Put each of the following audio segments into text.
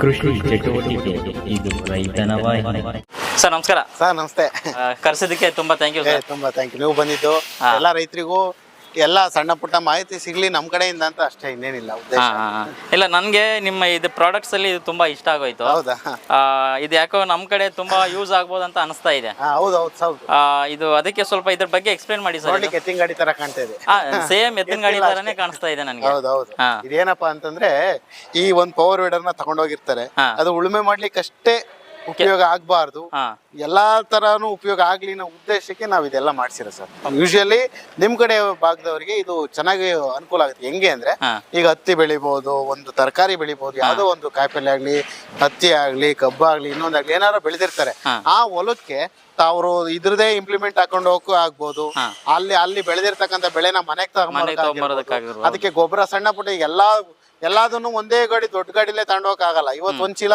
ಕೃಷಿ ಚಟುವಟಿಕೆ. ಇದು ರೈತನ ವಾಹಿನಿ ಸರ್ ನಮಸ್ಕಾರ. ಸರ್ ನಮಸ್ತೆ. ಕರ್ಸಿದ್ದಕ್ಕೆ ತುಂಬಾ ಥ್ಯಾಂಕ್ ಯು ಸರ್. ತುಂಬಾ ಥ್ಯಾಂಕ್ ಯು ನೀವು ಬಂದಿದ್ದು ಎಲ್ಲ ರೈತರಿಗೂ ಎಲ್ಲ ಸಣ್ಣ ಪುಟ್ಟ ಮಾಹಿತಿ ಸಿಗ್ಲಿ ನಮ್ ಕಡೆಯಿಂದ ಅಂತ ಅಷ್ಟೇ ಇನ್ನೇನಿಲ್ಲ ಉದ್ದೇಶ. ಹಾ, ಹಾ, ಹಾ. ಇಲ್ಲ ನನಗೆ ನಿಮ್ಮ ಇದು ಪ್ರಾಡಕ್ಟ್ಸ್ ಅಲ್ಲಿ ಇದು ತುಂಬಾ ಇಷ್ಟ ಆಗೋಯ್ತು. ಹೌದಾ? ಆ, ಇದು ಯಾಕೋ ನಮ್ಮ ಕಡೆ ತುಂಬಾ ಯೂಸ್ ಆಗ್ಬೋದು ಅಂತ ಅನಿಸ್ತಾ ಇದೆ. ಹಾ, ಹೌದು ಹೌದು ಹೌದು. ಆ, ಇದು ಅದಕ್ಕೆ ಸ್ವಲ್ಪ ಇದ್ರ ಬಗ್ಗೆ ಎಕ್ಸ್ಪ್ಲೇನ್ ಮಾಡಿ ಸರ್ ನೋಡ್ಲಿಕ್ಕೆ ಎತ್ತಿನ ಗಾಡಿ ತರ ಕಾಣ್ತಾ ಇದೆ. ಸೇಮ್ ಎತ್ತಿನ ಗಾಡಿ ತರನೇ ಕಾಣಿಸ್ತಾ ಇದೆ ನನಗೆ. ಹೌದು ಹೌದು. ಹಾ. ಇದೇನಪ್ಪಾ ಅಂತಂದ್ರೆ ಈ ಒಂದ್ ಪವರ್ ವೀಡರ್ನ ತಗೊಂಡೋಗಿರ್ತಾರೆ. ಹಾ. ಅದು ಉಳುಮೆ ಮಾಡ್ಲಿಕ್ಕೆ ಅಷ್ಟೇ ಉಪಯೋಗ ಆಗ್ಬಾರ್ದು. ಎಲ್ಲಾ ತರಾನು ಉಪಯೋಗ ಆಗ್ಲಿ ಅನ್ನೋ ಉದ್ದೇಶಕ್ಕೆ ನಾವ್ ಇದೆಲ್ಲ ಮಾಡ್ಸಿರೋ ಸರ್. ಯೂಶಲಿ ನಿಮ್ ಕಡೆ ಭಾಗದವರಿಗೆ ಇದು ಚೆನ್ನಾಗಿ ಅನುಕೂಲ ಆಗುತ್ತೆ. ಹೆಂಗೆ ಅಂದ್ರೆ ಈಗ ಹತ್ತಿ ಬೆಳಿಬಹುದು ಒಂದು ತರಕಾರಿ ಬೆಳಿಬಹುದು ಯಾವ್ದೋ ಒಂದು ಕಾಯಿಪಲ್ಲೆ ಆಗ್ಲಿ ಹತ್ತಿ ಆಗ್ಲಿ ಕಬ್ಬಾಗ್ಲಿ ಇನ್ನೊಂದಾಗ್ಲಿ ಏನಾದ್ರು ಬೆಳೆದಿರ್ತಾರೆ. ಆ ಹೊಲಕ್ಕೆ ತಾವ್ರು ಇದ್ರದೇ ಇಂಪ್ಲಿಮೆಂಟ್ ಹಾಕೊಂಡು ಹೋಗಕ್ಕೂ ಆಗ್ಬೋದು. ಅಲ್ಲಿ ಅಲ್ಲಿ ಬೆಳೆದಿರ್ತಕ್ಕಂಥ ಬೆಳೆನ ಮನೆಗೆ ತಗೊಂಡ್. ಅದಕ್ಕೆ ಗೊಬ್ಬರ ಸಣ್ಣ ಪುಟ್ಟ ಈಗ ಎಲ್ಲಾ ಎಲ್ಲಾದನ್ನು ಒಂದೇ ಗಾಡಿ ದೊಡ್ಡ ಗಾಡಿಲೇ ತಗೊಂಡೋಗಕ್ ಆಗಲ್ಲ ಇವತ್ತು ಒಂದ್ ಚೀಲ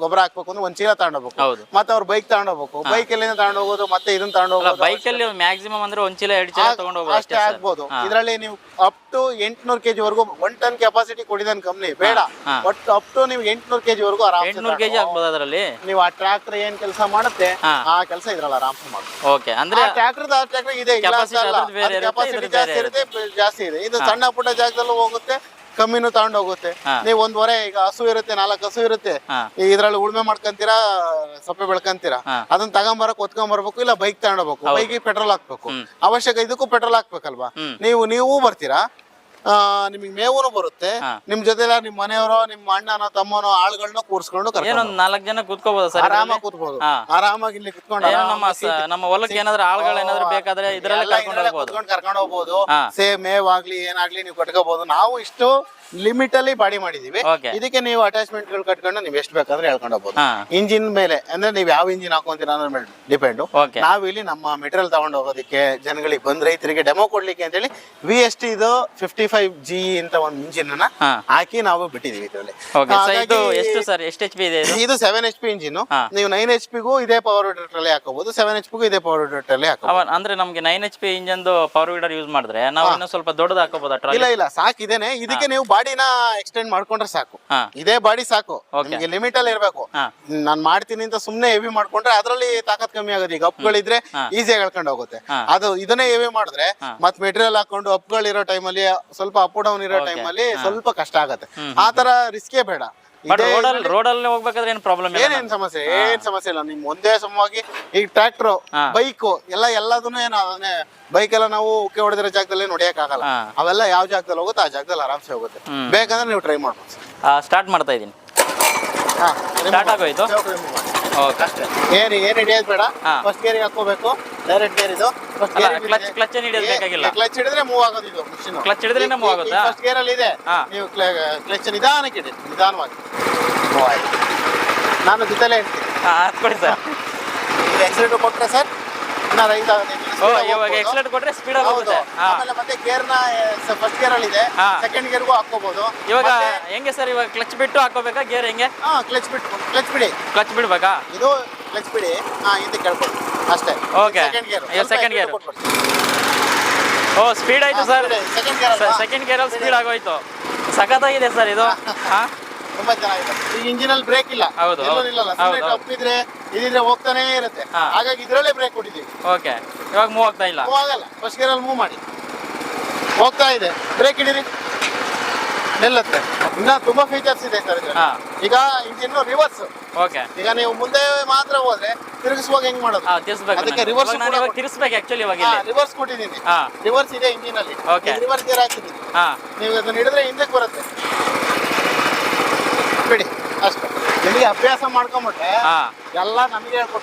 ಗೊಬ್ಬರ ಹಾಕ್ಬೇಕು ಅಂದ್ರೆ ಒಂದ್ ಚೀಲ ತಗೊಂಡೋಗ್ಬೇಕು. ಹೌದು. ಮತ್ತೆ ಅವ್ರ ಬೈಕ್ ತಗೊಂಡೋಗ್ಬೇಕು. ಬೈಕ್ ಎಲ್ಲಿಂದ ತಗೊಂಡೋಗೋದು ಮತ್ತೆ ಇದನ್ನ ತಗೊಂಡೋಗ್ಬೋದು ತಗೊಂಡೋಗೋದು ಬೈಕ್ ಅಲ್ಲಿ ಮ್ಯಾಕ್ಸಿಮಮ್ ಅಂದ್ರೆ ಒಂದ್ ಚೀಲ ಎರಡು ಚೀಲ ತಗೊಂಡು ಹೋಗೋದು ಅಷ್ಟೇ ಆಗ್ಬೋದು. ಇದರಲ್ಲಿ ನೀವು ಅಪ್ ಟು ಎಂಟ್ನೂರ್ ಕೆಜಿ ವರೆಗೂ ಒನ್ ಟನ್ ಕೆಪಾಸಿಟಿ ಕೊಡಿದ ಕಂಪ್ನಿ ಬೇಡ. ಬಟ್ ಅಪ್ ಟು ನೀವು ಎಂಟ್ನೂರ್ ಕೆಜಿ ವರೆಗೂ ಆರಾಮ್ ಎಂಟ್ನೂರು ಕೆಜಿ ಆಗ್ಬೋದು ಅದರಲ್ಲಿ? ನೀವು ಆ ಟ್ರಾಕ್ಟರ್ ಏನ್ ಕೆಲಸ ಮಾಡುತ್ತೆ ಆ ಕೆಲಸ ಇದ್ರಲ್ಲ ಆರಾಮ್ ಮಾಡ್ಬೋದು. ಓಕೆ ಅಂದ್ರೆ ಟ್ರಾಕ್ಟರ್ ಟ್ರಾಕ್ಟರ್ ಇದೆ capacity ಜಾಸ್ತಿ ಇರುತ್ತೆ ಜಾಸ್ತಿ ಇದೆ. ಇದು ಸಣ್ಣ ಪುಟ್ಟ ಜಾಗದಲ್ಲೂ ಹೋಗುತ್ತೆ ಕಮ್ಮಿನೂ ತಗೊಂಡ್ ಹೋಗುತ್ತೆ. ನೀವ್ ಒಂದ್ವರೆ ಒಂದ್ ವರೆ ಈಗ ಹಸು ಇರುತ್ತೆ ನಾಲ್ಕು ಹಸು ಇರುತ್ತೆ ಈಗ ಇದ್ರಲ್ಲಿ ಉಳ್ಮೆ ಮಾಡ್ಕೊಂತೀರಾ ಸೊಪ್ಪೆ ಬೆಳ್ಕೊಂತೀರಾ. ಅದನ್ನ ತಗೊಂಬರಕ್ ಹೊತ್ಕೊಂಬರ್ಬೇಕು ಇಲ್ಲ ಬೈಕ್ ತಗೊಂಡ್ ಹೋಗ್ಬೇಕು. ಬೈಕ್ ಪೆಟ್ರೋಲ್ ಹಾಕ್ಬೇಕು. ಅವಶ್ಯಕ ಇದಕ್ಕೂ ಪೆಟ್ರೋಲ್ ಹಾಕ್ಬೇಕಲ್ವಾ. ನೀವು ನೀವು ಬರ್ತೀರಾ? ನಿಮಗೆ ಮೇವೂನು ಬರುತ್ತೆ. ನಿಮ್ ಜೊತೆಲ್ಲ ನಿಮ್ ಮನೆಯವರೋ ನಿಮ್ ಅಣ್ಣನೋ ತಮ್ಮನೋ ಆಳುಗಳನ್ನ ಕೂರ್ಸ್ಕೊಂಡು ಏನೊಂದ್ ನಾಲ್ಕು ಜನ ಕೂತ್ಕೋಬಹುದು ಸರ್ ಆರಾಮಾಗಿ ಕೂತ್ಬೋದು. ಆರಾಮಾಗಿ ಇಲ್ಲಿ ಕುತ್ಕೊಂಡು ನಮ್ಮ ಸ- ನಮ್ಮ ಹೊಲಕ್ಕೆ ಏನಾದ್ರು ಆಳುಗಳು ಏನಾದ್ರು ಬೇಕಾದ್ರೆ ಇದ್ರಲ್ಲೇ ಕರ್ಕೊಂಡು ಹೋಗ್ಬೋದು. ಕುತ್ಕೊಂಡು ಕರ್ಕೊಂಡು ಹೋಗ್ಬೋದು. ಸೇ ಸೇಮ್ ಮೇವ್ ಆಗ್ಲಿ ಏನಾಗ್ಲಿ ನೀವು ಕಟ್ಕೋಬಹುದು ನಾವು ಇಷ್ಟು ಲಿಮಿಟ್ ಅಲ್ಲಿ ಬಾಡಿ ಮಾಡಿದೀವಿ Okay. ಇದಕ್ಕೆ ನೀವು ಅಟ್ಯಾಚ್ಮೆಂಟ್ಗಳು ಕಟ್ಕೊಂಡು ನೀವು ಎಷ್ಟು ಬೇಕಾದ್ರೆ ಹೇಳ್ಕೊಂಡು ಹೋಗ್ಬೋದು. ಹಾ. ಇಂಜಿನ್ ಮೇಲೆ ಅಂದ್ರೆ ನೀವು ಯಾವ ಇಂಜಿನ್ ಹಾಕೊಂತೀರ ಅನ್ನೋದ್ರ ಮೇಲೆ ಡಿಪೆಂಡ್ ನಾವಿಲ್ಲಿ ನಾವು ಇಲ್ಲಿ ನಮ್ಮ ಮೆಟೀರಿಯಲ್ ತಗೊಂಡು ಹೋಗೋದಕ್ಕೆ ಜನಗಳಿಗೆ ಬಂದ್ ರೈತರಿಗೆ ಡೆಮೋ ಕೊಡ್ಲಿಕ್ಕೆ ಅಂತೇಳಿ ವಿ ಎಸ್ ಟಿ ಇದು ಫಿಫ್ಟಿ ಫೈವ್ ಜಿ ಅಂತ ಒಂದು ಇಂಜಿನ್ ಅನ್ನ ಹಾ. ಹಾಕಿ ನಾವು ಬಿಟ್ಟಿದೀವಿ ಇದರಲ್ಲಿ. ಓಕೆ ಸೊ ಇದು ಎಷ್ಟು ಸರ್? ಎಷ್ಟು ಎಚ್ ಪಿ ಇದೆ ಇದು? ಇದು ಸೆವೆನ್ ಎಚ್ ಪಿ ಇಂಜಿನ್ ಹಾ. ನೀವು ನೈನ್ ಎಚ್ ಪಿಗೂ ಇದೇ ಪವರ್ ಅಲ್ಲಿ ಹಾಕೋಬಹುದು ಸೆವೆನ್ ಎಚ್ ಪಿಗೂ ಇದೇ ಪವರ್ ಅಲ್ಲಿ ಹಾಕೋಬಹುದು ಅಂದ್ರೆ ನಮ್ಗೆ nine H P engine power weeder use ಮಾಡಿದ್ರೆ ನಾವು ಇನ್ನೂ ಸ್ವಲ್ಪ ದೊಡ್ಡದ ಹಾಕೋಬಹುದು ಇಲ್ಲ ಇಲ್ಲ ಸಾಕಿದೇನೆ ಇದೇನೆ ಇದಕ್ಕೆ ನೀವು ಬಾಡಿನ ಎಕ್ಸ್ಟೆಂಡ್ ಮಾಡ್ಕೊಂಡ್ರೆ ಸಾಕು. ಇದೇ ಬಾಡಿ ಸಾಕು. ನಿಮಗೆ ಲಿಮಿಟ್ ಅಲ್ಲಿ ಇರಬೇಕು. ನಾನು ನಾನ್ ಮಾಡ್ತೀನಿ ಅಂತ ಸುಮ್ನೆ ಹೆವಿ ಮಾಡ್ಕೊಂಡ್ರೆ ಅದರಲ್ಲಿ ತಾಕತ್ ಕಮ್ಮಿ ಆಗುತ್ತೆ ಈಗ ಅಪ್ಗಳಿದ್ರೆ ಈಸಿಯಾಗಿ ಹೇಳ್ಕೊಂಡು ಹೋಗುತ್ತೆ. ಅದು ಇದನ್ನೇ ಹೆವಿ ಮಾಡಿದ್ರೆ ಮತ್ ಮೆಟೀರಿಯಲ್ ಹಾಕೊಂಡು ಅಪ್ಗಳಿರೋ ಟೈಮಲ್ಲಿ ಸ್ವಲ್ಪ ಅಪ್ ಡೌನ್ ಇರೋ ಟೈಮಲ್ಲಿ ಸ್ವಲ್ಪ ಕಷ್ಟ ಆಗುತ್ತೆ. ಆ ತರ ರಿಸ್ಕೇ ಬೇಡ. ಬಟ್ ಇದೇ ರೋಡಲ್ಲಿ ರೋಡಲ್ಲಿ ಹೋಗ್ಬೇಕಾದ್ರೆ ಏನು ಪ್ರಾಬ್ಲಮ್ ಇಲ್ಲ ಏನೇನ್ ಸಮಸ್ಯೆ ಏನ್ ಸಮಸ್ಯೆ ಇಲ್ಲ. ನಿಮ್ ಒಂದೇ ಸಮವಾಗಿ ಈಗ ಟ್ರ್ಯಾಕ್ಟರ್. ಬೈಕ್ ಎಲ್ಲ ಎಲ್ಲದನ್ನು ಏನು ಬೈಕ್ ಎಲ್ಲ ನಾವು ಉಕ್ಕೆ ಹೊಡೆದಿರೋ ಜಾಗದಲ್ಲಿ ನೋಡಿಯಕ್ ಆಗಲ್ಲ ಹಾ. ಅವೆಲ್ಲ ಯಾವ ಜಾಗದಲ್ಲಿ ಹೋಗುತ್ತೆ ಆ ಜಾಗದಲ್ಲಿ ಆರಾಮ್ಸೆ ಹೋಗುತ್ತೆ. ಬೇಕಂದ್ರೆ ನೀವು ಟ್ರೈ ಮಾಡ್ಬೋದು. ಸ್ಟಾರ್ಟ್ ಮಾಡ್ತಾ ಇದೀನಿ. ಹಾ ಸ್ಟಾರ್ಟ್ ಆಗೋಯ್ತು. ಅಷ್ಟೇ. ಏರ್ ಏನ್ ಹಿಡಿಯೋದು ಬೇಡ. ಹಾ. ಫಸ್ಟ್ ಗೇರ್ ಹಾಕೋಬೇಕು ಡೈರೆಕ್ಟ್ ಗೇರ್ ಇದು. ಫಸ್ಟ್ ಅಲ್ಲ ಕ್ಲಚ್ ಕ್ಲಚ್ ಏನು ಹಿಡಿಯೋದು ಬೇಕಾಗಿಲ್ಲ? ಕ್ಲಚ್ ಹಿಡಿದ್ರೆ ಮೂವ್ ಆಗೋದು ಇದು ಮಿಷಿನ್ Clutch ಹಿಡಿದ್ರೇನೆ move ಆಗುತ್ತಾ? ಫಸ್ಟ್ ಗೇರ್ ಅಲ್ಲಿ ಇದೆ. ಹಾ. ನೀವು ಕ್ಲಚ್ ನಿಧಾನಕ್ಕೆ ಇಡಿ ನಿಧಾನವಾಗಿ. ಆಯ್ತು. ನಾನು ಜೊತೆಲೇ ಇರ್ತೀನಿ ಹಾಂ ಹತ್ಕೊಡಿ ಸರ್. ಎಕ್ಸಿಲೇಟರ್ ಕೊಟ್ರೆ ಸರ್? ಇನ್ನ ಓ ಇವಾಗ ಎಕ್ಸಲೆಟ್ ಕೊಟ್ರೆ ಸ್ಪೀಡ್ ಹೋಗುತ್ತೆ. ಆಮೇಲೆ ಮತ್ತೆ ಗೇರ್ನ ಫಸ್ಟ್ ಗೇರ್ ಅಲ್ಲಿ ಇದೆ. ಸೆಕೆಂಡ್ ಗೇರ್ಗೂ ಹಾಕೋಬಹುದು ಇವಾಗ ಹೆಂಗೆ ಸರ್ ಇವಾಗ ಕ್ಲಚ್ ಬಿಟ್ಟು ಹಾಕೋಬೇಕಾ ಗೇರ್ ಹೆಂಗೆ? ಹಾ ಕ್ಲಚ್ ಬಿಟ್ಟು ಕ್ಲಚ್ ಬಿಡಿ. ಕ್ಲಚ್ ಬಿಡ್ಬೇಕಾ? ಇದು ಕ್ಲಚ್ ಬಿಡಿ. ಹಾ ಹಿಂದೆ ಕೇಳ್ಕೊಳ್ಳಿ. ಅಷ್ಟೇ. Okay second gear second gear. ಓ ಸ್ಪೀಡ್ ಆಯ್ತು ಸರ್. ಸೆಕೆಂಡ್ ಗೇರ್ ಗೇರಲ್ಲಿ ಸ್ಪೀಡ್ ಆಗೋಯ್ತು. ಸಖತ್ತಾಗಿದೆ ಸರ್ ಇದು. ಹಾಂ. ತುಂಬಾ ಚೆನ್ನಾಗಿದೆ. ಈ ಇಂಜಿನ್ ಅಲ್ಲಿ ಬ್ರೇಕ್ ಇಲ್ಲ. ಹೌದು, ಎಲ್ಲೂ ಹೌದು, ಸುಮ್ಮನೆ ಹೌದು. ತಪ್ಪಿದ್ರೆ ಇದಿದ್ರೆ ಹೋಗ್ತಾನೆ ಇರುತ್ತೆ. ಹಾ. ಹಾಗಾಗಿ ಇದ್ರಲ್ಲೇ ಬ್ರೇಕ್ ಕೊಟ್ಟಿದ್ದೀವಿ ಓಕೆ. ಇವಾಗ ಮೂವ್ ಆಗ್ತಾ ಇಲ್ಲ. ಮೂವ್ ಆಗಲ್ಲ. ಫಸ್ಟ್ ಗೇರ್ ಅಲ್ಲಿ ಮೂವ್ ಮಾಡಿ. ಹೋಗ್ತಾ ಇದೆ. ಬ್ರೇಕ್ ಹಿಡೀರಿ. ನಿಲ್ಲುತ್ತೆ. ಇನ್ನ ತುಂಬಾ ಫೀಚರ್ಸ್ ಇದೆ ಸರ್ ಹಾಂ. ಈಗ ಇಂಜಿನ್ ರಿವರ್ಸ್ ಓಕೆ. ಈಗ ನೀವು ಮುಂದೆ ಮಾತ್ರ ಹೋದ್ರೆ ತಿರುಗಿಸುವಾಗ ಹೆಂಗ್ ಮಾಡೋದು? ಹಾಂ ತಿರ್ಸ್ಬೇಕು ಅದಕ್ಕೆ ರಿವರ್ಸ್ reverse ಇವಾಗ ನಾನು ಕೂಡ ಇವಾಗ ತಿರ್ಸ್ಬೇಕು ಆ್ಯಕ್ಚುಲಿ ಇವಾಗ ಇಲ್ಲಿ. ರಿವರ್ಸ್ ಕೊಟ್ಟಿದ್ದೀನಿ. ಹಾ. ರಿವರ್ಸ್ ಇದೆ ಇಂಜಿನ್ ಅಲ್ಲಿ. Okay. ರಿವರ್ಸ್ ಗೇರ್ ಹಾಕಿದ್ದೀನಿ ಹಾ. ನೀವು ಅದನ್ನ ಹಿಡಿದ್ರೆ ಹಿಂದಕ್ಕೆ ಬರುತ್ತೆ. ನಿಮಗೆ ಅಭ್ಯಾಸ ಮಾಡ್ಕೊಂಬಿಟ್ರೆ ಹಾ. ಎಲ್ಲ ನಮಗೆ ಅಲ್ಲ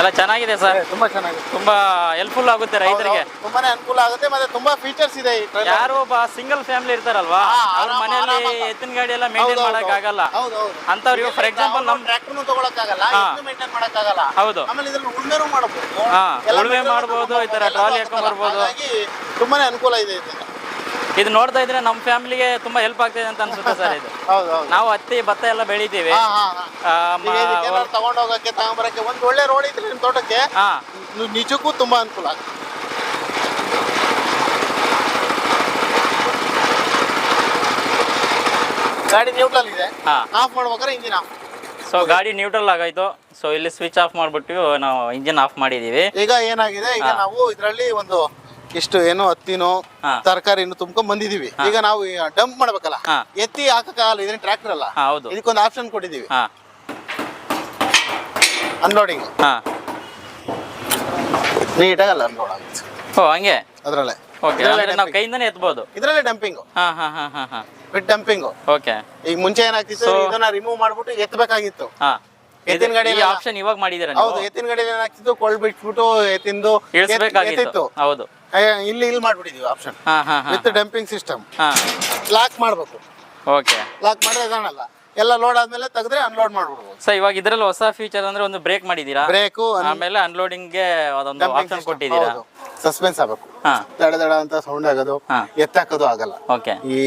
ಎಲ್ಲ ಚೆನ್ನಾಗಿದೆ ಸರ್. ತುಂಬಾ ಚೆನ್ನಾಗಿದೆ. ತುಂಬಾ ಹೆಲ್ಪ್ಫುಲ್ ಆಗುತ್ತೆ ರೈತರಿಗೆ. ತುಂಬಾನೇ ಅನುಕೂಲ ಆಗುತ್ತೆ ಮತ್ತೆ ತುಂಬಾ ಫೀಚರ್ಸ್ ಇದೆ ಈ trailer. ಯಾರು ಒಬ್ಬ ಸಿಂಗಲ್ ಫ್ಯಾಮಿಲಿ ಇರ್ತಾರಲ್ವಾ ಹಾ, ಅವ್ರ ಆರಾಮ- ಮನೆಯಲ್ಲಿ ಆರಾಮ. ಎತ್ತಿನ ಗಾಡಿ ಎಲ್ಲ ಮೇಂಟೈನ್ ಹೌದು, ಮಾಡಕ್ ಆಗಲ್ಲ. ಹೌದು ಹೌದು. ಅಂತವ್ರಿಗೆ ಫಾರ್ ಎಕ್ಸಾಂಪಲ್ ನಮ್ ಟ್ರ್ಯಾಕ್ಟರ್ನು ತಗೊಳಕ್ಕಾಗಲ್ಲ ಹಾ. ಇದನ್ನು ಮೇಂಟೈನ್ ಮಾಡಕ್ಕಾಗಲ್ಲ ಹೌದು. ಆಮೇಲೆ ಇದ್ರಲ್ಲಿ ಉಳ್ಮೆನೂ ಮಾಡಬಹುದು ಹಾ, ಉಳುಮೆ ಮಾಡ್ಬೋದು, ಈ ತರ ಟ್ರಾಲಿ ಹಾಕೊಂಡ್ ಬರ್ಬೋದು. ಹಾಗಾಗಿ ತುಂಬಾನೇ ಅನುಕೂಲ ಇದೆ ಇದರಿಂದ. ಇದು ನೋಡ್ತಾ ಇದ್ರೆ ನಮ್ಮ ಫ್ಯಾಮಿಲಿಗೆ ತುಂಬಾ ಹೆಲ್ಪ್ ಆಗ್ತಿದೆ ಅಂತ ಅನ್ಸುತ್ತೆ ಸರ್ ಇದು. ಹೌದು ಹೌದು. ನಾವು ಹತ್ತಿ ಭತ್ತ ಎಲ್ಲ ಬೆಳಿತೀವಿ. ಹಾ ಹಾ ಹಾ. ಆ, ಈಗ ಮ- ಇದಕ್ಕೆಲ್ಲ ತಗೊಂಡೋಗಕ್ಕೆ ತಗೊಂಬರಕ್ಕೆ ಒಂದು ಒಳ್ಳೆ ರೋಡ್ ಇದ್ರೆ ನಿಮ್ ತೋಟಕ್ಕೆ ಹಾ. ನಿ- ನಿಜಕ್ಕೂ ತುಂಬಾ ಅನುಕೂಲ ಆಗುತ್ತೆ. ಗಾಡಿ ನ್ಯೂಟ್ರಲ್ ಇದೆ. ಹಾ. ಆಫ್ ಮಾಡ್ಬೇಕಾದ್ರೆ ಇಂಜಿನ್ ಆಫ್ ಸೊ ಗಾಡಿ ನ್ಯೂಟ್ರಲ್ ಆಗಾಯ್ತು. ಸೊ ಇಲ್ಲಿ ಸ್ವಿಚ್ ಆಫ್ ಮಾಡ್ಬಿಟ್ಟು ನಾವು ಇಂಜಿನ್ ಆಫ್ ಮಾಡಿದೀವಿ. ಈಗ ಏನಾಗಿದೆ? ಈಗ ನಾವು ಇದರಲ್ಲಿ ಒಂದು ಇಷ್ಟು ಏನು ಹತ್ತಿನೋ ತರಕಾರಿ ತುಂಬ್ಕೊಂಡ್ ಬಂದಿದೀವಿ. ಈಗ ನಾವು ಡಂಪ್ ಮಾಡ್ಬೇಕಲ್ಲ. ಎತ್ತಿ ಹಾಕಕ್ಕಾಗಲ್ಲ ಇದನ್ನ ಟ್ರಾಕ್ಟರ್ ಅಲ್ಲ. ಹೌದು. ಇದಕ್ಕೊಂದು ಆಪ್ಷನ್ ಕೊಟ್ಟಿದೀವಿ. ಹಾ. ಅನ್ಲೋಡಿಂಗ್ ಹಾ. ನೀಟಾಗಲ್ಲ ಅನ್ಲೋಡ್ ಆಗುತ್ತೆ. ಓ ಹಂಗೆ? ಅದರಲ್ಲೇ. ನಾವು ಕೈಯಿಂದನೇ ಎತ್ಬೋದು? ಇದರಲ್ಲೇ ಡಂಪಿಂಗ್ ಹಾ ಹಾ ಹಾ ಹಾ ಹಾ. ವಿತ್ ಡಂಪಿಂಗ್ ಓಕೆ ಈಗ ಮುಂಚೆ ಏನಾಗ್ತಿತ್ತು ಇದನ್ನ ರಿಮೂವ್ ಮಾಡ್ಬಿಟ್ಟು ಎತ್ತಬೇಕಾಗಿತ್ತು ಹಾ. ಎತ್ತಿನ ಗಾಡಿ ಆಪ್ಷನ್ ಇವಾಗ ಮಾಡಿದ್ದೀರಾ ಹೌದು ಎತ್ತಿನ ಗಾಡಿ ಏನಾಗ್ತಿತ್ತು ಕೊಳ್ ಬಿಟ್ಬಿಟ್ಟು ಎತ್ತಿಂದು ಎತ್- ಹೌದು. ಇಲ್ಲಿ ಇಲ್ಲಿ ಮಾಡ್ಬಿಟ್ಟಿದೀವಿ ಆಪ್ಷನ್ ಹಾ ಹಾ ಹಾ ವಿತ್ ಡಂಪಿಂಗ್ ಸಿಸ್ಟಮ್ ಹಾ. ಲಾಕ್ ಮಾಡ್ಬೇಕು. ಓಕೆ ಲಾಕ್ ಮಾಡಿದ್ರೆ ಕಾಣಲ್ಲ. ಎಲ್ಲ ಲೋಡ್ ಆದ್ಮೇಲೆ ತೆಗೆದ್ರೆ ಅನ್ಲೋಡ್ ಮಾಡ್ಬಿಡ್ಬೋದು. ಸರ್ ಇವಾಗ ಇದ್ರಲ್ಲಿ ಹೊಸ ಫೀಚರ್ ಅಂದ್ರೆ ಒಂದು ಬ್ರೇಕ್ ಮಾಡಿದೀರಾ ಬ್ರೇಕು ಆಮೇಲೆ ಅನ್ಲೋಡಿಂಗ್ಗೆ ಅದೊಂದು ಆಪ್ಷನ್ ಕೊಟ್ಟಿದ್ದೀರಾ? ಸಸ್ಪೆನ್ಸ್ ಆಗಬೇಕು. ದಡ ದಡ ಅಂತ ಸೌಂಡ್ ಆಗೋದು. ಎತ್ತಾಕೋದು ಆಗಲ್ಲ. ಓಕೆ ಈ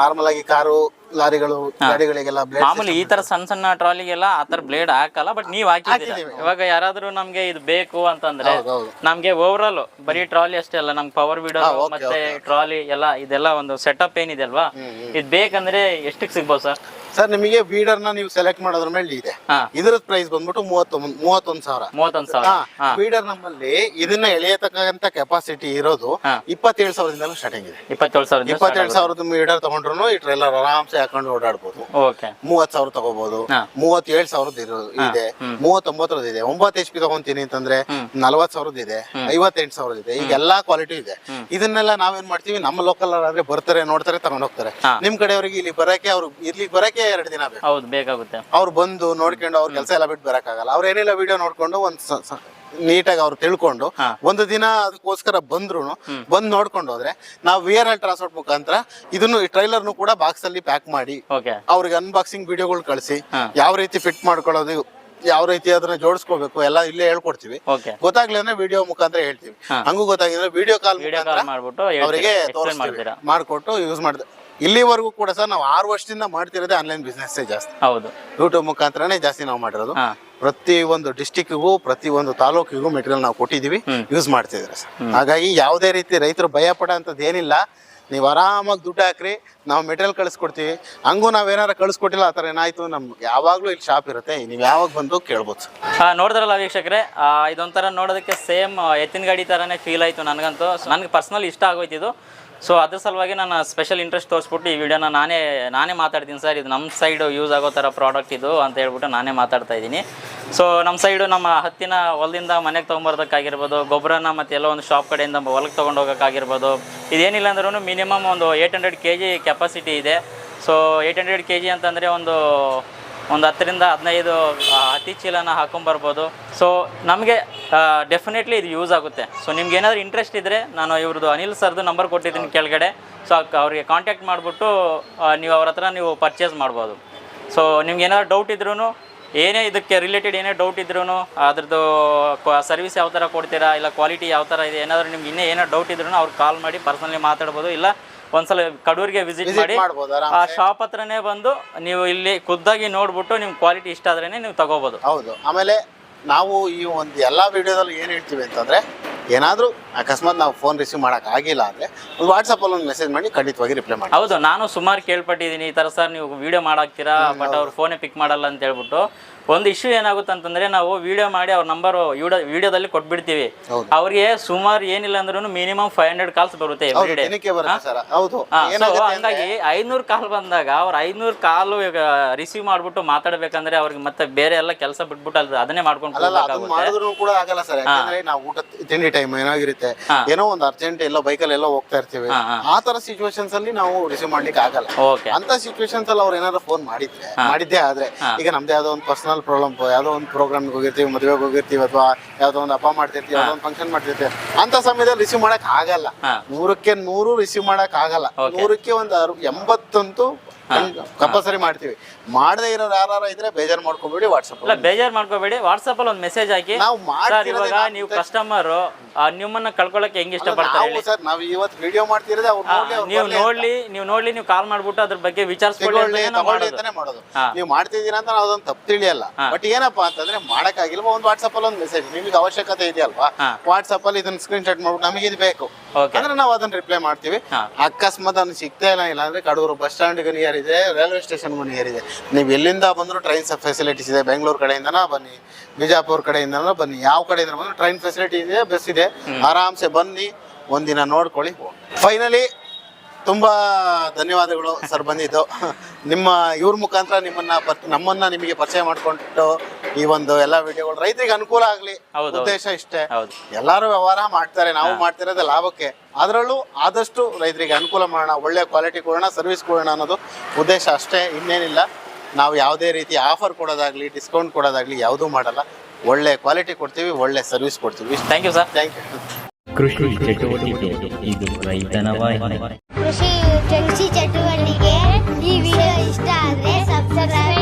ನಾರ್ಮಲ್ ಆಗಿ ಕಾರು ಲಾರಿಗಳು ಗಾಡಿಗಳಿಗೆಲ್ಲ ಬ್ಲೇಡ್ ಮಾಮೂಲಿ ಈ ತರ ಸಣ್ಣ ಸಣ್ಣ ಟ್ರಾಲಿಗೆಲ್ಲ ಆ ತರ ಬ್ಲೇಡ್ ಹಾಕಲ್ಲ ಬಟ್ ನೀವ್ ಹಾಕಿದ್ದೀರಾ. ಇವಾಗ ಯಾರಾದ್ರೂ ನಮ್ಗೆ ಇದು ಬೇಕು ಅಂತಂದ್ರೆ. ನಮ್ಗೆ ಓವರ್ ಬರೀ ಟ್ರಾಲಿ ಅಷ್ಟೇ ಅಲ್ಲ ನಮ್ಗೆ ಪವರ್ ವಿಡೋ ಮತ್ತೆ ಟ್ರಾಲಿ ಎಲ್ಲ ಇದೆಲ್ಲ ಒಂದು ಸೆಟಪ್ ಏನಿದೆ ಅಲ್ವಾ? ಇದು ಬೇಕಂದ್ರೆ ಎಷ್ಟಕ್ಕೆ ಸಿಗ್ಬೋದು ಸರ್? ಸರ್ ನಿಮಗೆ ಬೀಡರ್ನ ನೀವು ಸೆಲೆಕ್ಟ್ ಮಾಡೋದ್ರ ಮೇಲೆ ಇದೆ. ಇದ್ರ ಪ್ರೈಸ್ ಬಂದ್ಬಿಟ್ಟು ಮೂವತ್ತೊಂದ್ ಮೂವತ್ತೊಂದು ಸಾವಿರ. ಮೂವತ್ತೊಂದು ಸಾವಿರ. ಹಾ ಬೀಡರ್ ನಮ್ಮಲ್ಲಿ ಇದನ್ನ ಎಳೆಯತಕ್ಕಂತ ಕೆಪಾಸಿಟಿ ಇರೋದು. ಇಪ್ಪತ್ತೇಳು ಸಾವಿರದಿಂದ ಸ್ಟಾರ್ಟಿಂಗ್ ಇದೆ. ಇಪ್ಪತ್ತೇಳು ಸಾವಿರ ಇಪ್ಪತ್ತೇಳು ಸಾವಿರದ ಫೀಡರ್ ತಗೊಂಡ್ರು ಈ ಟ್ರೈಲರ್ ಆರಾಮ್ಸೆ ಹಾಕೊಂಡು ಓಡಾಡಬಹುದು ಮೂವತ್ ಸಾವಿರ ತಗೋಬಹುದು. ಮೂವತ್ತೇಳು ಸಾವಿರದ ಇದೆ. ಮೂವತ್ತೊಂಬತ್ತರದ್ದು ಇದೆ. ಒಂಬತ್ತು ಎಚ್ ಪಿ ತಗೊಂತೀನಿ ಅಂತಂದ್ರೆ ನಲವತ್ ಸಾವಿರದ ಇದೆ. ಐವತ್ತೆಂಟು ಸಾವಿರದ ಇದೆ. ಈಗ ಎಲ್ಲಾ ಕ್ವಾಲಿಟಿ ಇದೆ. ಇದನ್ನೆಲ್ಲ ನಾವೇನ್ ಮಾಡ್ತೀವಿ? ನಮ್ಮ ಲೋಕಲ್ ಆದ್ರೆ ಬರ್ತಾರೆ ನೋಡ್ತಾರೆ ತಗೊಂಡ್ ಹೋಗ್ತಾರೆ. ನಿಮ್ ಕಡೆಯವರಿಗೆ ಇಲ್ಲಿ ಬರಕ್ಕೆ ಅವ್ರು ಇಲ್ಲಿ ಬರಕ್ಕೆ ಎರಡು ದಿನ ಬೇಕು. ಹೌದು ಬೇಕಾಗುತ್ತೆ. ಅವ್ರು ಬಂದು ನೋಡ್ಕೊಂಡು ಅವ್ರ ಕೆಲಸ ಎಲ್ಲ ಬಿಟ್ಟು ಬರಕ್ಕಾಗಲ್ಲ. ಅವ್ರು ಏನೆಲ್ಲ ವಿಡಿಯೋ ನೋಡ್ಕೊಂಡು ಒಂದ್ ಸ- ಸ- ನೀಟಾಗಿ ಅವ್ರು ತಿಳ್ಕೊಂಡು. ಒಂದು ದಿನ ಅದಕ್ಕೋಸ್ಕರ ಬಂದ್ರು ಬಂದ್ ನೋಡ್ಕೊಂಡು ಹೋದ್ರೆ ನಾವು ವಿ ಆರ್ ಎಲ್ ಟ್ರಾನ್ಸ್ಪೋರ್ಟ್ ಮುಖಾಂತರ ಇದನ್ನು ಈ ಟ್ರೈಲರ್ನು ಕೂಡ ಬಾಕ್ಸ್ ಅಲ್ಲಿ ಪ್ಯಾಕ್ ಮಾಡಿ ಓಕೆ. ಅವ್ರಿಗೆ ಅನ್ಬಾಕ್ಸಿಂಗ್ ವಿಡಿಯೋಗಳು ಕಳಿಸಿ ಯಾವ ರೀತಿ ಫಿಟ್ ಮಾಡ್ಕೊಳ್ಳೋದು ಯಾವ ರೀತಿ ಅದನ್ನ ಜೋಡಿಸ್ಕೋಬೇಕು ಎಲ್ಲ ಇಲ್ಲೇ ಹೇಳ್ಕೊಡ್ತೀವಿ. ಗೊತ್ತಾಗ್ಲಿ ಅಂದ್ರೆ ವಿಡಿಯೋ ಮುಖಾಂತರ ಹೇಳ್ತೀವಿ. ಹಂಗೂ ಗೊತ್ತಾಗಿದ್ರೆ ವಿಡಿಯೋ ಕಾಲ್ ವಿಡಿಯೋ ಕಾಲ್ ಮಾಡ್ಬಿಟ್ಟು ಅವರಿಗೆ ತೋರಿಸ್ತೀವಿ. ಮಾಡ್ತೀರಾ? ಮಾಡ್ಕೊಟ್ಟು ಯೂಸ್ ಮಾಡಿದೆ ಇಲ್ಲಿವರೆಗೂ ಕೂಡ ಸರ್ ನಾವು ಆರು ವರ್ಷದಿಂದ ಮಾಡ್ತಿರೋದೇ ಆನ್ಲೈನ್ ಬಿಸ್ನೆಸ್ ಜಾಸ್ತಿ. ಹೌದು. ಯೂಟ್ಯೂಬ್ ಮುಖಾಂತರನೇ ಜಾಸ್ತಿ ನಾವು ಮಾಡಿರೋದು. ಪ್ರತಿ ಒಂದು ಡಿಸ್ಟಿಕ್ಗೂ ಪ್ರತಿ ಒಂದು ತಾಲೂಕಿಗೂ ಮೆಟೀರಿಯಲ್ ನಾವು ಕೊಟ್ಟಿದೀವಿ. ಯೂಸ್ ಮಾಡ್ತಿದ್ರೆ ಸರ್. ಹಾಗಾಗಿ ಯಾವುದೇ ರೀತಿ ರೈತರು ಭಯ ಪಡೋಂಥದ್ದು ಏನಿಲ್ಲ. ನೀವು ಆರಾಮಾಗಿ ದುಡ್ಡು ಹಾಕ್ರಿ ನಾವು ಮೆಟೀರಿಯಲ್ ಕಳಿಸ್ಕೊಡ್ತೀವಿ. ಹಂಗೂ ನಾವೇನಾರ ಕಳಿಸ್ಕೊಟ್ಟಿಲ್ಲ ಆ ಥರ ಏನಾಯ್ತು ನಮ್ಗೆ ಯಾವಾಗಲೂ ಇಲ್ಲಿ ಶಾಪ್ ಇರುತ್ತೆ. ನೀವು ಯಾವಾಗ ಬಂದು ಕೇಳ್ಬೋದು ನೋಡಿದ್ರಲ್ಲ ವೀಕ್ಷಕರೇ ಇದೊಂಥರ ನೋಡೋದಕ್ಕೆ ಸೇಮ್ ಎತ್ತಿನ ಗಾಡಿ ಥರನೇ ಫೀಲ್ ಆಯಿತು ನನಗಂತೂ. ನನಗೆ ಪರ್ಸ್ನಲ್ ಇಷ್ಟ ಆಗೋಯ್ತು ಇದು. ಸೊ ಅದ್ರ ಸಲುವಾಗಿ ನಾನು ಸ್ಪೆಷಲ್ ಇಂಟ್ರೆಸ್ಟ್ ತೋರಿಸ್ಬಿಟ್ಟು ಈ ವಿಡಿಯೋನ ನಾನೇ ನಾನೇ ಮಾತಾಡ್ತೀನಿ ಸರ್ ಇದು ನಮ್ಮ ಸೈಡು ಯೂಸ್ ಆಗೋ ಥರ ಪ್ರಾಡಕ್ಟ್ ಇದು ಅಂತ ಹೇಳ್ಬಿಟ್ಟು ನಾನೇ ಮಾತಾಡ್ತಾ ಇದ್ದೀನಿ. ಸೊ ನಮ್ಮ ಸೈಡು ನಮ್ಮ ಹತ್ತಿನ ಹೊಲದಿಂದ ಮನೆಗೆ ತೊಗೊಂಬರೋದಕ್ಕಾಗಿರ್ಬೋದು, ಗೊಬ್ಬರನ ಮತ್ತು ಎಲ್ಲೋ ಒಂದು ಶಾಪ್ ಕಡೆಯಿಂದ ಹೊಲಕ್ಕೆ ತೊಗೊಂಡು ಹೋಗೋಕ್ಕಾಗಿರ್ಬೋದು ಇದೇನಿಲ್ಲ ಅಂದ್ರೂ ಮಿನಿಮಮ್ ಒಂದು eight hundred K G capacity ಇದೆ. So eight hundred K G ಅಂತಂದರೆ ಒಂದು ಒಂದು ಹತ್ತರಿಂದ ಹದಿನೈದು ಅತಿ ಚೀಲನ ಹಾಕೊಂಬರ್ಬೋದು. ಸೊ ನಮಗೆ ಡೆಫಿನೆಟ್ಲಿ ಇದು ಯೂಸ್ ಆಗುತ್ತೆ. ಸೊ ನಿಮ್ಗೆ ಏನಾದರೂ ಇಂಟ್ರೆಸ್ಟ್ ಇದ್ದರೆ ನಾನು ಇವ್ರದ್ದು ಅನಿಲ್ ಸರ್ದು ನಂಬರ್ ಕೊಟ್ಟಿದ್ದೀನಿ ಕೆಳಗಡೆ. ಸೊ ಅವರಿಗೆ ಕಾಂಟ್ಯಾಕ್ಟ್ ಮಾಡಿಬಿಟ್ಟು ನೀವು ಅವ್ರ ಹತ್ರ ನೀವು ಪರ್ಚೇಸ್ ಮಾಡ್ಬೋದು. ಸೊ ನಿಮ್ಗೆ ಏನಾದರೂ ಡೌಟ್ ಇದ್ರೂ ಏನೇ ಇದಕ್ಕೆ ರಿಲೇಟೆಡ್ ಏನೇ ಡೌಟ್ ಇದ್ರೂ ಅದ್ರದ್ದು ಸರ್ವಿಸ್ ಯಾವ ಥರ ಕೊಡ್ತೀರಾ, ಇಲ್ಲ ಕ್ವಾಲಿಟಿ ಯಾವ ಥರ ಇದೆ, ಏನಾದರೂ ನಿಮ್ಗೆ ಇನ್ನೇ ಏನೋ ಡೌಟ್ ಇದ್ರೂ ಅವ್ರು ಕಾಲ್ ಮಾಡಿ ಪರ್ಸನಲಿ ಮಾತಾಡ್ಬೋದು. ಇಲ್ಲ ಒಂದ್ಸಲ ಕಡೂರಿಗೆ ವಿಸಿಟ್ ಮಾಡಿ ಆ ಶಾಪ್ ಹತ್ರನೇ ಬಂದು ನೀವು ಇಲ್ಲಿ ಖುದ್ದಾಗಿ ನೋಡ್ಬಿಟ್ಟು ನಿಮ್ ಕ್ವಾಲಿಟಿ ಇಷ್ಟ ಆದ್ರೇನೆ ನೀವು ತಗೋಬಹುದು ಹೌದು. ಆಮೇಲೆ ನಾವು ಈ ಒಂದು ಎಲ್ಲಾ ವಿಡಿಯೋದಲ್ಲಿ ಏನ್ ಹೇಳ್ತೀವಿ ಅಂತಂದ್ರೆ ಏನಾದರೂ ಅಕಸ್ಮಾತ್ ನಾವು ಫೋನ್ ರಿಸೀವ್ ಮಾಡೋಕೆ ಆಗಿಲ್ಲ ಅಂದರೆ ಒಂದು ವಾಟ್ಸಪ್ಪಲ್ಲಿ ಒಂದು ಮೆಸೇಜ್ ಮಾಡಿ ಖಂಡಿತವಾಗಿ ರಿಪ್ಲೈ ಮಾಡಿ ಹೌದು ನಾನು ಸುಮಾರು ಕೇಳ್ಪಟ್ಟಿದ್ದೀನಿ ಈ ಥರ ಸರ್ ನೀವು ವಿಡಿಯೋ ಮಾಡಾಕ್ತೀರಾ ಬಟ್ ಅವ್ರು ಫೋನೇ ಪಿಕ್ ಮಾಡಲ್ಲ ಅಂತ ಹೇಳ್ಬಿಟ್ಟು. ಒಂದು ಇಶ್ಯೂ ಏನಾಗುತ್ತೆ ಅಂತಂದ್ರೆ ನಾವು ವಿಡಿಯೋ ಮಾಡಿ ಅವ್ರ ನಂಬರ್ ವಿಡಿಯೋ ವಿಡಿಯೋದಲ್ಲಿ ಕೊಟ್ಬಿಡ್ತೀವಿ. ಅವ್ರಿಗೆ ಸುಮಾರು ಏನಿಲ್ಲ ಅಂದ್ರೂ ಮಿನಿಮಮ್ ಫೈವ್ ಹಂಡ್ರೆಡ್ ಕಾಲ್ಸ್ ಬರುತ್ತೆ ಹಂಗಾಗಿ ಐನೂರು ಕಾಲ್ ಬಂದಾಗ ಅವ್ರ ಐನೂರು ಕಾಲು ಈಗ ರಿಸೀವ್ ಮಾಡ್ಬಿಟ್ಟು ಮಾತಾಡ್ಬೇಕಂದ್ರೆ ಅವ್ರಿಗೆ ಮತ್ತೆ ಬೇರೆ ಎಲ್ಲ ಕೆಲಸ ಬಿಟ್ಬಿಟ್ಟು ಅದನ್ನೇ ಮಾಡ್ಕೊಂಡು ಕೂಡ ಆಗಲ್ಲ ಸರ್. ನಾವು ಊಟ ತಿಂಡಿ ಟೈಮ್ ಏನಾಗಿರುತ್ತೆ. ಏನೋ ಒಂದು ಅರ್ಜೆಂಟ್ ಎಲ್ಲ ಬೈಕಲ್ಲಿ ಎಲ್ಲ ಹೋಗ್ತಾ ಇರ್ತೀವಿ. ಆ ತರ ಸಿಚುವೇಶನ್ಸ್ ಅಲ್ಲಿ ನಾವು ರಿಸೀವ್ ಮಾಡ್ಲಿಕ್ಕೆ ಆಗಲ್ಲ. ಅಂತ ಸಿಚುವೇಶನ್ಸ್ ಅಲ್ಲಿ ಅವ್ರು ಏನಾದ್ರು ಫೋನ್ ಮಾಡಿದ್ರೆ ಮಾಡಿದ್ದೇ ಆದ್ರೆ ಈಗ ನಮ್ದು ಯಾವ್ದೋ ಒಂದು ಪರ್ಸನಲ್ ಪ್ರಾಬ್ಲಮ್ ಯಾವ್ದೋ ಒಂದು ಪ್ರೋಗ್ರಾಮ್ ಹೋಗಿರ್ತೀವಿ ಮದುವೆಗೆ ಹೋಗಿರ್ತೀವಿ ಅಥವಾ ಯಾವ್ದೋ ಒಂದು ಹಬ್ಬ ಮಾಡ್ತಿರ್ತೀವಿ ಯಾವ್ದೋ ಒಂದು ಫಂಕ್ಷನ್ ಮಾಡ್ತಿರ್ತೀವಿ ಅಂತ ಸಮಯದಲ್ಲಿ ರಿಸೀವ್ ಮಾಡಕ್ ಆಗಲ್ಲ. ನೂರಕ್ಕೆ ನೂರು ರಿಸೀವ್ ಮಾಡಕ್ ಆಗಲ್ಲ. ನೂರಕ್ಕೆ ಒಂದು ಎಂಬತ್ತಂತೂ ಕಂಪಲ್ಸರಿ ಮಾಡ್ತೀವಿ. ಮಾಡದೇ ಇರೋರು ಯಾರು ಇದ್ರೆ ಬೇಜಾರ್ ಮಾಡ್ಕೊಬೇಡಿ ವಾಟ್ಸಪ್ ಇಲ್ಲ ಬೇಜಾರ್ ಮಾಡ್ಕೋಬೇಡಿ ವಾಟ್ಸಪ್ ಅಲ್ಲಿ ಒಂದು ಮೆಸೇಜ್ ಹಾಕಿ. ನಾವು ಮಾಡ್ತೀವಿ ಇವಾಗ ನೀವು ಕಸ್ಟಮರ್ ನಿಮ್ಮನ್ನ ಕಳ್ಕೊಳಕ್ಕೆ ಹೆಂಗ್ ಇಷ್ಟಪಡ್ತಾರೆ ನಾವು ಹೇಳಿ ಸರ್ ನಾವು ಇವತ್ತು ವಿಡಿಯೋ ಮಾಡ್ತಿರೋದೇ ಅವ್ರು ಆ, ನೋಡ್ಲಿ ಅವ್ರು ನೀವು ಬರ್ಲಿ ಅಂತ. ನೋಡ್ಲಿ ನೀವು ಕಾಲ್ ಮಾಡ್ಬಿಟ್ಟು ಅದ್ರ ಬಗ್ಗೆ ವಿಚಾರಿಸ್ಕೊಳ್ಳಿ ತಗೊಳ್ಳಿ ಅಂತಾನೆ ತಗೊಳ್ಳಿ ಮಾಡೋದು. ಅಂತಾನೆ ಮಾಡೋದು ಹಾ. ನೀವು ಮಾಡ್ತಿದ್ದೀರಾ ಅಂತ ನಾವು ಅದನ್ನ ತಪ್ಪು ತಿಳಿಯಲ್ಲ ಹಾ. ಬಟ್ ಏನಪ್ಪಾ ಅಂತಂದ್ರೆ ಮಾಡಕ್ಕಾಗಿಲ್ವಾ ಒಂದು ವಾಟ್ಸಪ್ ಅಲ್ಲಿ ಒಂದು ಮೆಸೇಜ್ ನಿಮಗೆ ಅವಶ್ಯಕತೆ ಇದೆಯಲ್ವಾ ಹಾ. ವಾಟ್ಸಪ್ ಅಲ್ಲಿ ಇದನ್ನ ಸ್ಕ್ರೀನ್ ಶಾಟ್ ಮಾಡ್ಬಿಟ್ಟು ನಮಗೆ ಇದು ಬೇಕು ಅಂದ್ರೆ ನಾವು ಅದನ್ನ ರಿಪ್ಲೈ ಮಾಡ್ತೀವಿ ಹಾ. ಅಕಸ್ಮಾತ್ ಅದನ್ನ ಸಿಗ್ತಾ ಇಲ್ಲ ಇಲ್ಲ ಅಂದ್ರೆ ಕಡೂರು ಬಸ್ ಸ್ಟಾಂಡ್ ನಿಯರ್ ಇದೆ ರೈಲ್ವೆ ಸ್ಟೇಷನ್ ಮನೆ ಇದೆ ನೀವು ಎಲ್ಲಿಂದ ಬಂದ್ರು ಟ್ರೈನ್ ಫೆಸಿಲಿಟೀಸ್ ಇದೆ ಬೆಂಗಳೂರು ಕಡೆಯಿಂದನ ಬನ್ನಿ ಬಿಜಾಪುರ್ ಕಡೆಯಿಂದನ ಬನ್ನಿ ಯಾವ ಕಡೆಯಿಂದ ಬಂದ್ರೆ ಟ್ರೈನ್ ಫೆಸಿಲಿಟಿ ಇದೆ ಬಸ್ ಇದೆ ಆರಾಮ್ಸೆ ಬನ್ನಿ ಒಂದಿನ ನೋಡ್ಕೊಳ್ಳಿ. ಫೈನಲಿ ತುಂಬಾ ಧನ್ಯವಾದಗಳು ಸರ್ ಬಂದಿದ್ದು. ನಿಮ್ಮ ಇವ್ರ ಮುಖಾಂತರ ನಿಮ್ಮನ್ನ ಪರ್- ನಮ್ಮನ್ನ ನಿಮಗೆ ಪರಿಚಯ ಮಾಡ್ಕೊಂಡು ಈ ಒಂದು ಎಲ್ಲಾ ವಿಡಿಯೋಗಳು ರೈತರಿಗೆ ಅನುಕೂಲ ಆಗ್ಲಿ ಹೌದು. ಉದ್ದೇಶ ಇಷ್ಟೇ. ಹೌದು. ಎಲ್ಲರೂ ವ್ಯವಹಾರ ಮಾಡ್ತಾರೆ ನಾವು ಮಾಡ್ತಿರೋದು ಲಾಭಕ್ಕೆ. ಅದರಲ್ಲೂ ಆದಷ್ಟು ರೈತರಿಗೆ ಅನುಕೂಲ ಮಾಡೋಣ ಒಳ್ಳೆ ಕ್ವಾಲಿಟಿ ಕೊಡೋಣ ಸರ್ವಿಸ್ ಕೊಡೋಣ ಅನ್ನೋದು ಉದ್ದೇಶ ಅಷ್ಟೇ ಇನ್ನೇನಿಲ್ಲ. ನಾವು ಯಾವುದೇ ರೀತಿ ಆಫರ್ ಕೊಡೋದಾಗ್ಲಿ ಡಿಸ್ಕೌಂಟ್ ಕೊಡೋದಾಗ್ಲಿ ಯಾವುದೂ ಮಾಡಲ್ಲ. ಒಳ್ಳೆ ಕ್ವಾಲಿಟಿ ಕೊಡ್ತೀವಿ ಒಳ್ಳೆ ಸರ್ವಿಸ್ ಕೊಡ್ತೀವಿ. Thank you sir thank you ಕೃಷಿ ಚಟುವಟಿಕೆ ಇದು ರೈತನ ವಾಹಿನಿ. ಕೃಷಿ ಕೃಷಿ ಚಟುವಟಿಕೆ ಈ ವಿಡಿಯೋ ಇಷ್ಟ ಆದರೆ ಸಬ್ಸ್ಕ್ರೈಬ್